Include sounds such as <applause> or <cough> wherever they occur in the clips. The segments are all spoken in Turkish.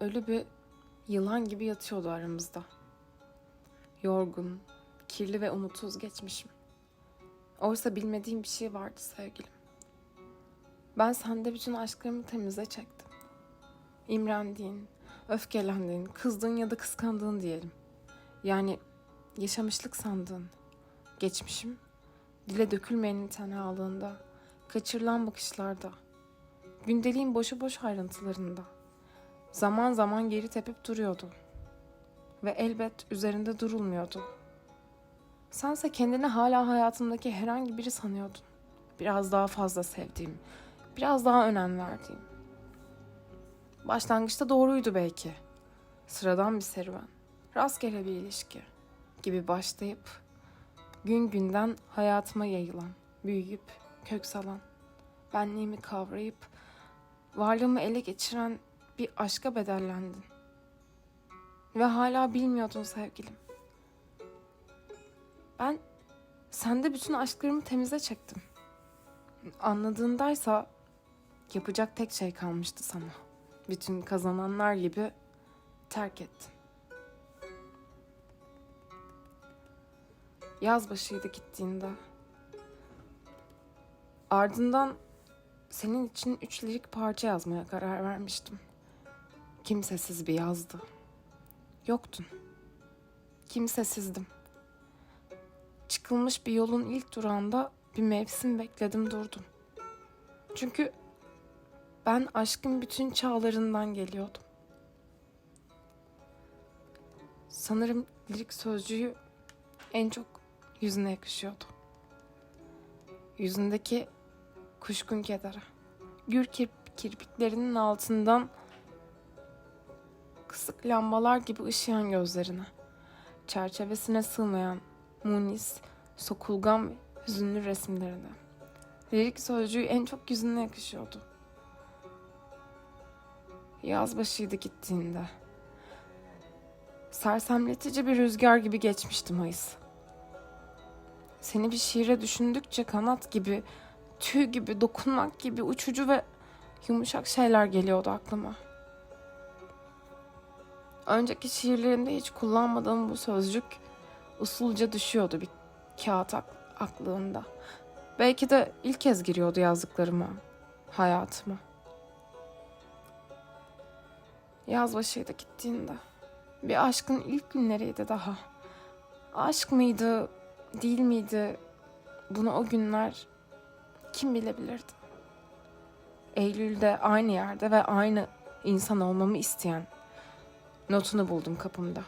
ölü bir yılan gibi yatıyordu aramızda. Yorgun, kirli ve umutsuz geçmişim. Oysa bilmediğim bir şey vardı sevgilim. Ben sende bütün aşklarımı temize çektim. İmrendiğin, öfkelendiğin, kızdığın ya da kıskandığın diyelim. Yani yaşamışlık sandığın. Geçmişim, dile dökülmeyenin tenhalığında, kaçırılan bakışlarda, gündeliğin boşu boş ayrıntılarında. Zaman zaman geri tepip duruyordu. Ve elbet üzerinde durulmuyordu. Sense kendini hala hayatımdaki herhangi biri sanıyordun. Biraz daha fazla sevdiğim, biraz daha önem verdiğim. Başlangıçta doğruydu belki. Sıradan bir serüven, rastgele bir ilişki gibi başlayıp gün günden hayatıma yayılan, büyüyüp kök salan, benliğimi kavrayıp varlığımı ele geçiren bir aşka bedellendin. Ve hala bilmiyordun sevgilim. Ben sende bütün aşklarımı temize çektim. Anladığındaysa yapacak tek şey kalmıştı sana. Bütün kazananlar gibi terk ettin. Yaz başıydı gittiğinde. Ardından senin için üç lirik parça yazmaya karar vermiştim. Kimsesiz bir yazdı. Yoktun. Kimsesizdim. Çıkılmış bir yolun ilk durağında bir mevsim bekledim durdum. Çünkü ben aşkın bütün çağlarından geliyordum. Sanırım lirik sözcüğü en çok yüzüne yakışıyordu. Yüzündeki kuşkun kedere. Gür kirp- kirpiklerinin altından kısık lambalar gibi ışıyan gözlerine. Çerçevesine sığmayan munis, sokulgan ve hüzünlü resimlerine. Lirik sözcüğü en çok yüzüne yakışıyordu. Yaz başıydı gittiğinde. Sersemletici bir rüzgar gibi geçmişti Mayıs. Seni bir şiire düşündükçe kanat gibi, tüy gibi, dokunmak gibi uçucu ve yumuşak şeyler geliyordu aklıma. Önceki şiirlerinde hiç kullanmadığım bu sözcük usulca düşüyordu bir kağıt ak- aklığında. Belki de ilk kez giriyordu yazdıklarıma, hayatıma. Yaz başıydı gittiğinde. Bir aşkın ilk günleriydi daha. Aşk mıydı, değil miydi? Bunu o günler kim bilebilirdi? Eylül'de aynı yerde ve aynı insan olmamı isteyen notunu buldum kapımda.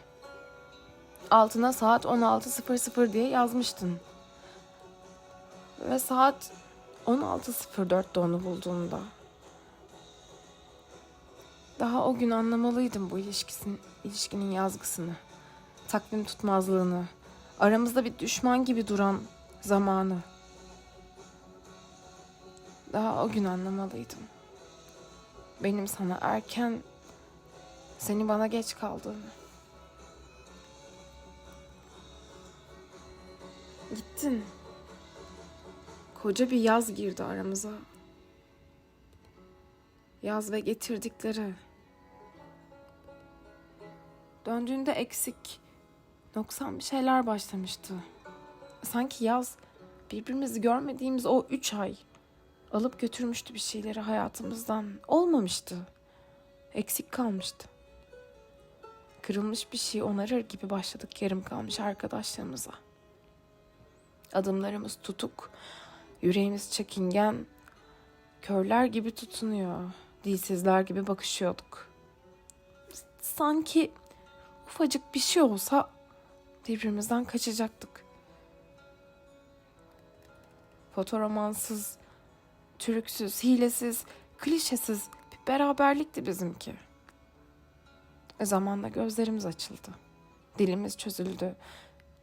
Altına saat 16.00 diye yazmıştın. Ve saat 16.04'te onu bulduğumda. Daha o gün anlamalıydım bu ilişkisin, ilişkinin yazgısını. Takvim tutmazlığını. Aramızda bir düşman gibi duran zamanı. Daha o gün anlamalıydım. Benim sana erken, seni bana geç kaldığını. Gittin. Koca bir yaz girdi aramıza. Yaz ve getirdikleri. Döndüğünde eksik, noksan bir şeyler başlamıştı. Sanki yaz birbirimizi görmediğimiz o üç ay alıp götürmüştü bir şeyleri hayatımızdan. Olmamıştı. Eksik kalmıştı. Kırılmış bir şey onarır gibi başladık yarım kalmış arkadaşlarımıza. Adımlarımız tutuk, yüreğimiz çekingen, körler gibi tutunuyor, dilsizler gibi bakışıyorduk. Sanki ufacık bir şey olsa birbirimizden kaçacaktık. Fotoromansız, türüksüz, hilesiz, klişesiz bir beraberlikti bizimki. E zamanla gözlerimiz açıldı. Dilimiz çözüldü.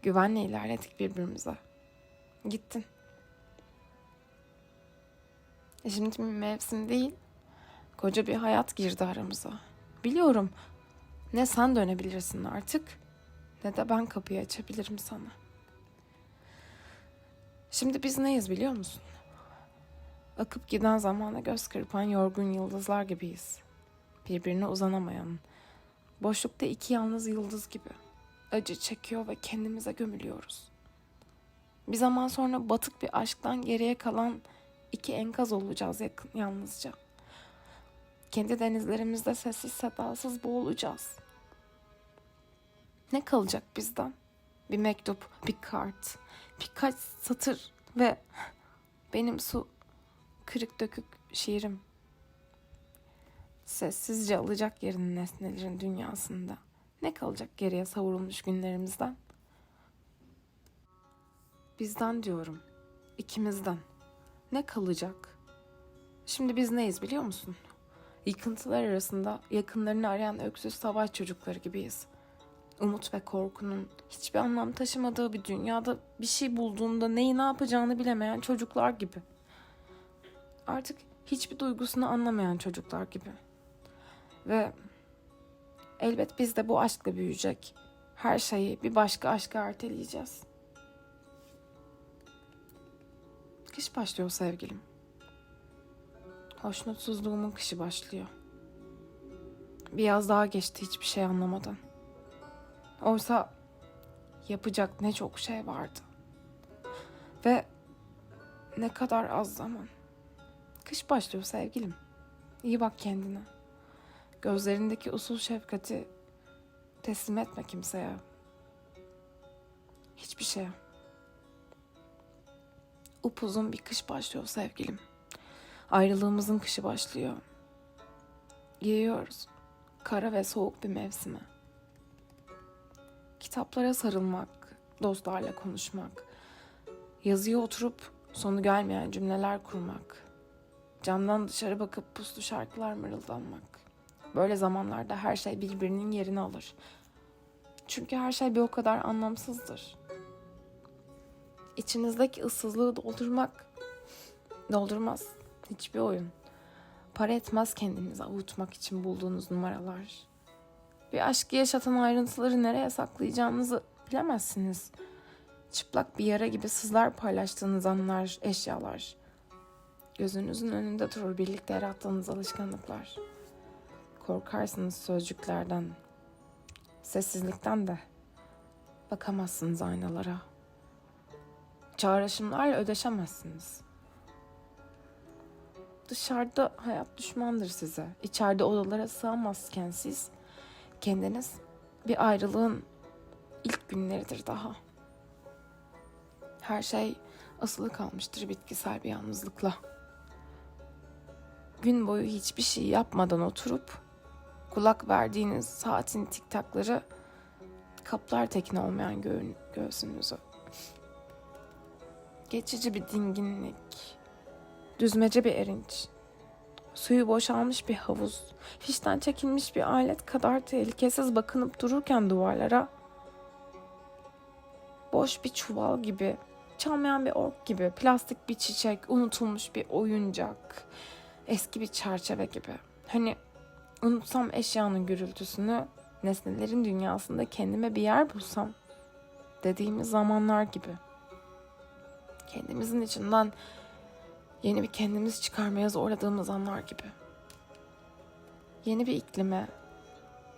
Güvenle ilerledik birbirimize. Gittin. E şimdi bir mevsim değil, koca bir hayat girdi aramıza. Biliyorum ne sen dönebilirsin artık ne de ben kapıyı açabilirim sana. Şimdi biz neyiz biliyor musun? Akıp giden zamana göz kırpan yorgun yıldızlar gibiyiz. Birbirine uzanamayan, Boşlukta iki yalnız yıldız gibi. Acı çekiyor ve kendimize gömülüyoruz. Bir zaman sonra batık bir aşktan geriye kalan iki enkaz olacağız yakın yalnızca. Kendi denizlerimizde sessiz sedasız boğulacağız. Ne kalacak bizden? Bir mektup, bir kart, birkaç satır ve benim su kırık dökük şiirim. Sessizce alacak yerini nesnelerin dünyasında. Ne kalacak geriye savrulmuş günlerimizden? Bizden diyorum. ikimizden. Ne kalacak? Şimdi biz neyiz biliyor musun? Yıkıntılar arasında yakınlarını arayan öksüz savaş çocukları gibiyiz. Umut ve korkunun hiçbir anlam taşımadığı bir dünyada bir şey bulduğunda neyi ne yapacağını bilemeyen çocuklar gibi. Artık hiçbir duygusunu anlamayan çocuklar gibi. Ve elbet biz de bu aşkla büyüyecek. Her şeyi bir başka aşka erteleyeceğiz. Kış başlıyor sevgilim. Hoşnutsuzluğumun kışı başlıyor. Bir yaz daha geçti hiçbir şey anlamadan. Oysa yapacak ne çok şey vardı. Ve ne kadar az zaman. Kış başlıyor sevgilim. İyi bak kendine. Gözlerindeki usul şefkati teslim etme kimseye. Hiçbir şeye. Upuzun bir kış başlıyor sevgilim. Ayrılığımızın kışı başlıyor. Giyiyoruz. Kara ve soğuk bir mevsime. Kitaplara sarılmak, dostlarla konuşmak, yazıya oturup sonu gelmeyen cümleler kurmak, camdan dışarı bakıp puslu şarkılar mırıldanmak. Böyle zamanlarda her şey birbirinin yerini alır. Çünkü her şey bir o kadar anlamsızdır. İçinizdeki ıssızlığı doldurmak doldurmaz hiçbir oyun. Para etmez kendinizi avutmak için bulduğunuz numaralar. Bir aşkı yaşatan ayrıntıları nereye saklayacağınızı bilemezsiniz. Çıplak bir yara gibi sızlar paylaştığınız anlar, eşyalar. Gözünüzün önünde durur birlikte yarattığınız alışkanlıklar. Korkarsınız sözcüklerden, sessizlikten de. Bakamazsınız aynalara. Çağrışımlarla ödeşemezsiniz. Dışarıda hayat düşmandır size. İçeride odalara sığamazken siz kendiniz bir ayrılığın ilk günleridir daha. Her şey asılı kalmıştır bitkisel bir yalnızlıkla. Gün boyu hiçbir şey yapmadan oturup kulak verdiğiniz saatin tiktakları kaplar tekne olmayan gö- göğsünüzü. Geçici bir dinginlik, düzmece bir erinç, suyu boşalmış bir havuz, fişten çekilmiş bir alet kadar tehlikesiz bakınıp dururken duvarlara, boş bir çuval gibi, çalmayan bir ork gibi, plastik bir çiçek, unutulmuş bir oyuncak, eski bir çerçeve gibi. Hani unutsam eşyanın gürültüsünü, nesnelerin dünyasında kendime bir yer bulsam dediğimiz zamanlar gibi. Kendimizin içinden yeni bir kendimiz çıkarmaya zorladığımız anlar gibi. Yeni bir iklime,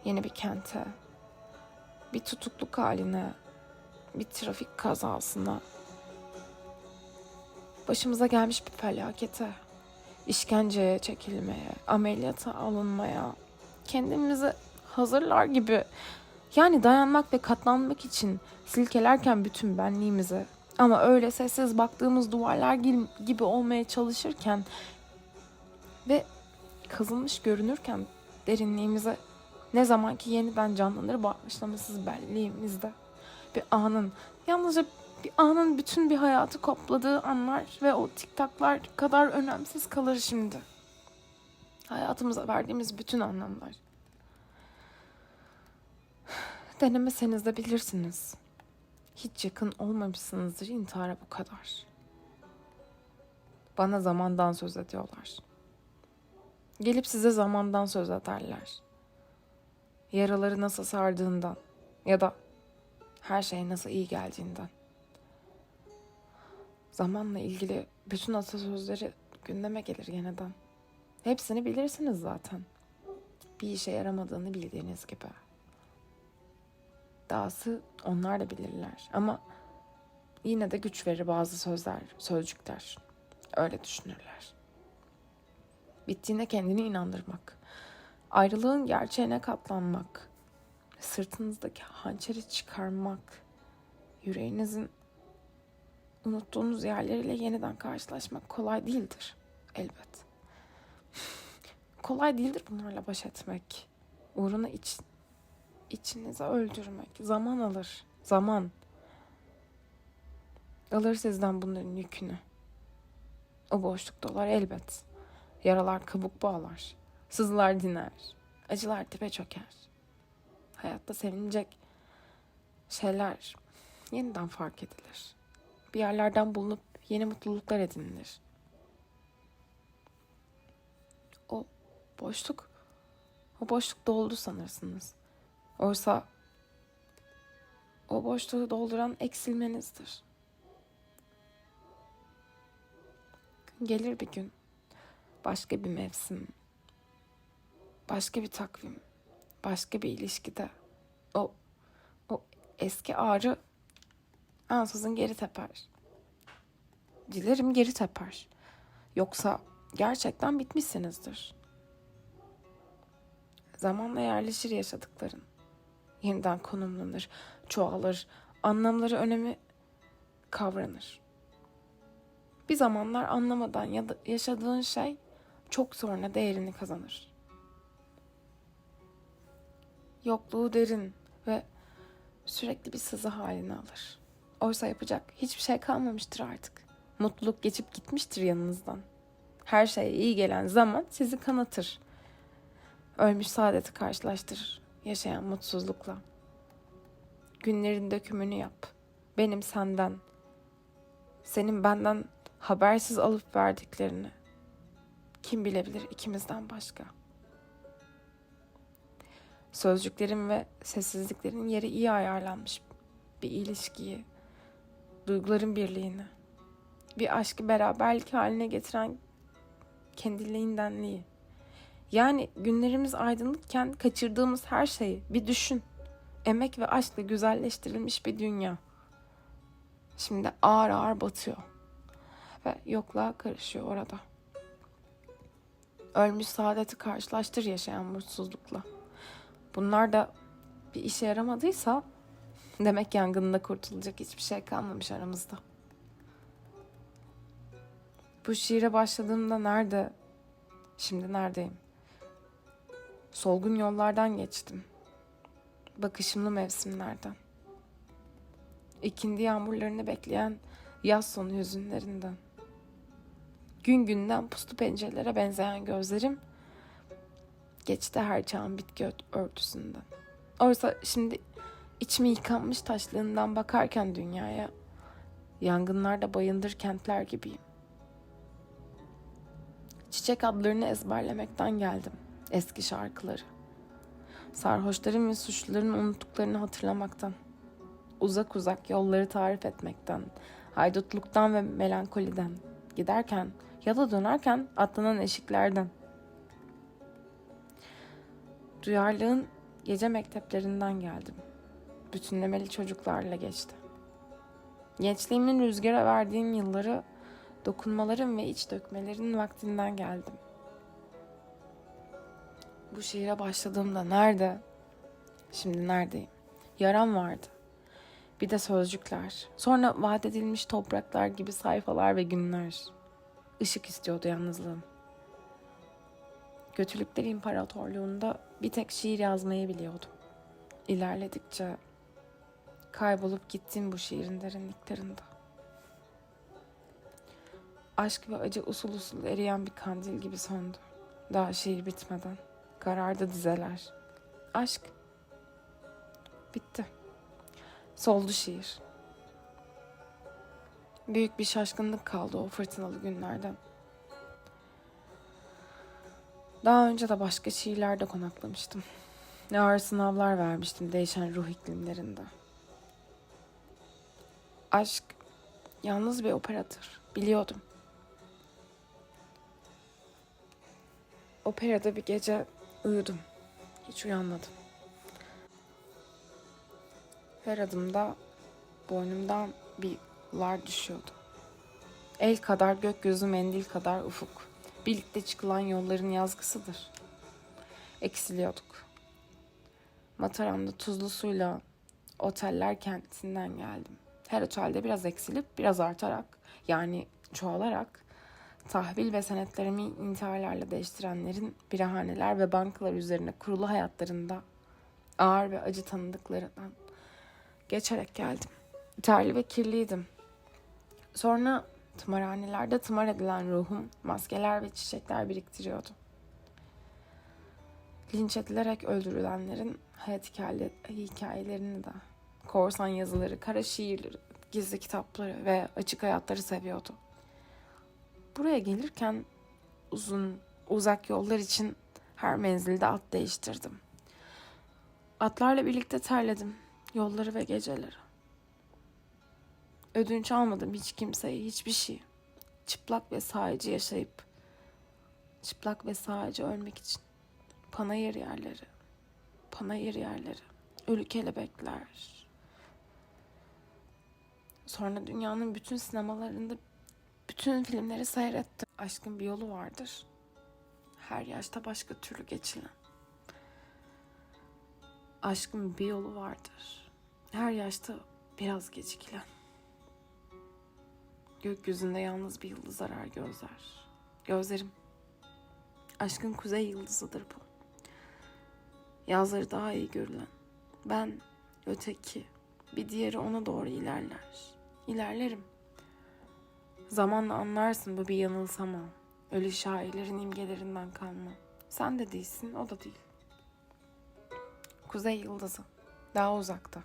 yeni bir kente, bir tutukluk haline, bir trafik kazasına, başımıza gelmiş bir felakete, işkenceye çekilmeye, ameliyata alınmaya, kendimizi hazırlar gibi. Yani dayanmak ve katlanmak için silkelerken bütün benliğimizi ama öyle sessiz baktığımız duvarlar gibi olmaya çalışırken ve kazınmış görünürken derinliğimize ne zaman ki yeniden canlanır başlamasız belliğimizde bir anın. Yalnızca bir anın bütün bir hayatı kopladığı anlar ve o tiktaklar kadar önemsiz kalır şimdi. Hayatımıza verdiğimiz bütün anlamlar. Denemeseniz de bilirsiniz. Hiç yakın olmamışsınızdır intihara bu kadar. Bana zamandan söz ediyorlar. Gelip size zamandan söz ederler. Yaraları nasıl sardığından ya da her şey nasıl iyi geldiğinden. Zamanla ilgili bütün atasözleri gündeme gelir yeniden. Hepsini bilirsiniz zaten. Bir işe yaramadığını bildiğiniz gibi. Dahası onlar da bilirler. Ama yine de güç verir bazı sözler, sözcükler. Öyle düşünürler. Bittiğine kendini inandırmak. Ayrılığın gerçeğine katlanmak. Sırtınızdaki hançeri çıkarmak. Yüreğinizin unuttuğunuz yerleriyle yeniden karşılaşmak kolay değildir elbet. <laughs> kolay değildir bunlarla baş etmek. Uğruna iç, içinize öldürmek. Zaman alır. Zaman. Alır sizden bunların yükünü. O boşluk dolar elbet. Yaralar kabuk bağlar. Sızılar diner. Acılar tepe çöker. Hayatta sevinecek şeyler yeniden fark edilir. Bir yerlerden bulunup yeni mutluluklar edinilir. O boşluk, o boşluk doldu sanırsınız. Oysa o boşluğu dolduran eksilmenizdir. Gelir bir gün, başka bir mevsim, başka bir takvim, başka bir ilişkide o o eski ağrı ansızın geri teper. Dilerim geri teper. Yoksa gerçekten bitmişsinizdir. Zamanla yerleşir yaşadıkların. Yeniden konumlanır, çoğalır, anlamları önemi kavranır. Bir zamanlar anlamadan ya da yaşadığın şey çok sonra değerini kazanır. Yokluğu derin ve sürekli bir sızı halini alır. Oysa yapacak hiçbir şey kalmamıştır artık. Mutluluk geçip gitmiştir yanınızdan. Her şeye iyi gelen zaman sizi kanatır. Ölmüş saadeti karşılaştırır yaşayan mutsuzlukla. Günlerin dökümünü yap. Benim senden, senin benden habersiz alıp verdiklerini. Kim bilebilir ikimizden başka. Sözcüklerin ve sessizliklerin yeri iyi ayarlanmış bir ilişkiyi, duyguların birliğini, bir aşkı beraberlik haline getiren kendiliğindenliği. Yani günlerimiz aydınlıkken kaçırdığımız her şeyi bir düşün. Emek ve aşkla güzelleştirilmiş bir dünya. Şimdi ağır ağır batıyor. Ve yokluğa karışıyor orada. Ölmüş saadeti karşılaştır yaşayan mutsuzlukla. Bunlar da bir işe yaramadıysa demek yangında kurtulacak hiçbir şey kalmamış aramızda. Bu şiire başladığımda nerede, şimdi neredeyim? Solgun yollardan geçtim. Bakışımlı mevsimlerden. İkindi yağmurlarını bekleyen yaz sonu hüzünlerinden. Gün günden puslu pencerelere benzeyen gözlerim geçti her çağın bitki örtüsünden. Oysa şimdi içimi yıkanmış taşlığından bakarken dünyaya yangınlarda bayındır kentler gibiyim. Çiçek adlarını ezberlemekten geldim eski şarkıları. Sarhoşların ve suçluların unuttuklarını hatırlamaktan. Uzak uzak yolları tarif etmekten, haydutluktan ve melankoliden, giderken ya da dönerken atlanan eşiklerden. Duyarlığın gece mekteplerinden geldim. Bütünlemeli çocuklarla geçti. Gençliğimin rüzgara verdiğim yılları dokunmaların ve iç dökmelerin vaktinden geldim. Bu şiire başladığımda nerede? Şimdi neredeyim? Yaram vardı. Bir de sözcükler. Sonra vaat edilmiş topraklar gibi sayfalar ve günler. Işık istiyordu yalnızlığım. Kötülükler İmparatorluğunda bir tek şiir yazmayı biliyordum. İlerledikçe kaybolup gittim bu şiirin derinliklerinde. Aşk ve acı usul usul eriyen bir kandil gibi söndü. Daha şiir bitmeden. Karardı dizeler. Aşk. Bitti. Soldu şiir. Büyük bir şaşkınlık kaldı o fırtınalı günlerden. Daha önce de başka şiirlerde konaklamıştım. Ne ağır sınavlar vermiştim değişen ruh iklimlerinde. Aşk yalnız bir operadır. Biliyordum. Operada bir gece uyudum. Hiç uyanmadım. Her adımda boynumdan bir lar düşüyordu. El kadar gökyüzü mendil kadar ufuk. Birlikte çıkılan yolların yazgısıdır. Eksiliyorduk. Mataram'da tuzlu suyla oteller kentinden geldim. Her otelde biraz eksilip biraz artarak yani çoğalarak tahvil ve senetlerimi intiharlarla değiştirenlerin birahaneler ve bankalar üzerine kurulu hayatlarında ağır ve acı tanıdıklarından geçerek geldim. Terli ve kirliydim. Sonra tımarhanelerde tımar edilen ruhum maskeler ve çiçekler biriktiriyordu. Linç edilerek öldürülenlerin hayat hikaye- hikayelerini de, korsan yazıları, kara şiirleri, gizli kitapları ve açık hayatları seviyordu. Buraya gelirken uzun, uzak yollar için her menzilde at değiştirdim. Atlarla birlikte terledim yolları ve geceleri. Ödünç almadım hiç kimseyi, hiçbir şey. Çıplak ve sadece yaşayıp, çıplak ve sadece ölmek için. Panayır yerleri, panayır yerleri, ölü kelebekler. Sonra dünyanın bütün sinemalarında bütün filmleri seyrettim. Aşkın bir yolu vardır. Her yaşta başka türlü geçilen. Aşkın bir yolu vardır. Her yaşta biraz gecikilen. Gökyüzünde yalnız bir yıldız arar gözler. Gözlerim. Aşkın kuzey yıldızıdır bu. Yazları daha iyi görülen. Ben öteki. Bir diğeri ona doğru ilerler. İlerlerim. Zamanla anlarsın bu bir yanılsama. Ölü şairlerin imgelerinden kalma. Sen de değilsin, o da değil. Kuzey yıldızı. Daha uzakta.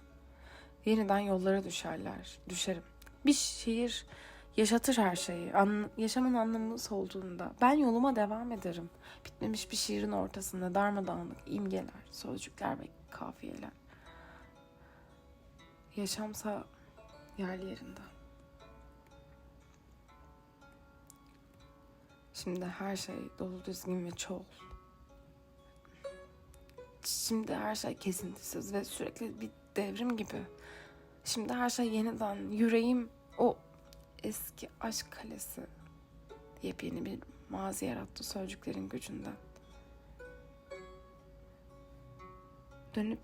Yeniden yollara düşerler. Düşerim. Bir şiir yaşatır her şeyi. An- yaşamın anlamı solduğunda. Ben yoluma devam ederim. Bitmemiş bir şiirin ortasında darmadağınık imgeler, sözcükler ve kafiyeler. Yaşamsa yerli yerinde. Şimdi her şey dolu düzgün ve çoğul. Şimdi her şey kesintisiz ve sürekli bir devrim gibi. Şimdi her şey yeniden. Yüreğim o eski aşk kalesi. Yepyeni bir mazi yarattı sözcüklerin gücünden. Dönüp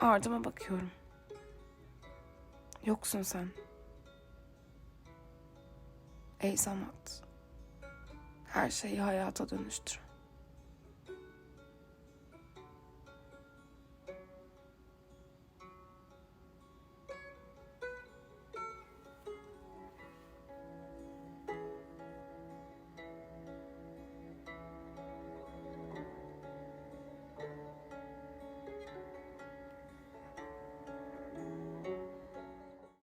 ardıma bakıyorum. Yoksun sen. Ey Samat. Her şeyi hayata dönüştür.